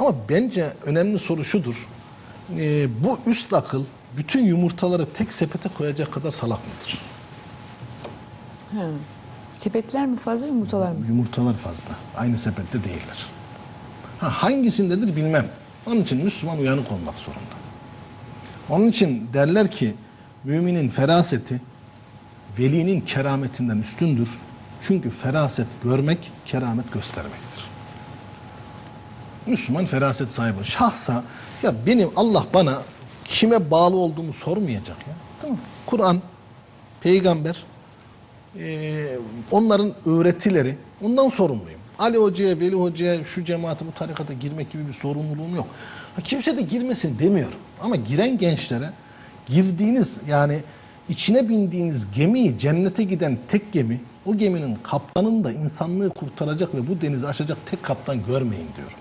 Ama bence önemli soru şudur. Ee, bu üst akıl bütün yumurtaları tek sepete koyacak kadar salak mıdır? Ha. Sepetler mi fazla yumurtalar mı? Yumurtalar fazla. Aynı sepette değiller. Ha, hangisindedir bilmem. Onun için Müslüman uyanık olmak zorunda. Onun için derler ki müminin feraseti velinin kerametinden üstündür. Çünkü feraset görmek, keramet göstermektir. Müslüman feraset sahibi. Şahsa ya benim Allah bana kime bağlı olduğumu sormayacak ya. Kur'an, peygamber, ee, onların öğretileri, ondan sorumluyum. Ali Hoca'ya, Veli Hoca'ya, şu cemaate, bu tarikata girmek gibi bir sorumluluğum yok. Ha, kimse de girmesin demiyorum. Ama giren gençlere girdiğiniz yani içine bindiğiniz gemiyi cennete giden tek gemi, o geminin kaptanını da insanlığı kurtaracak ve bu denizi aşacak tek kaptan görmeyin diyorum.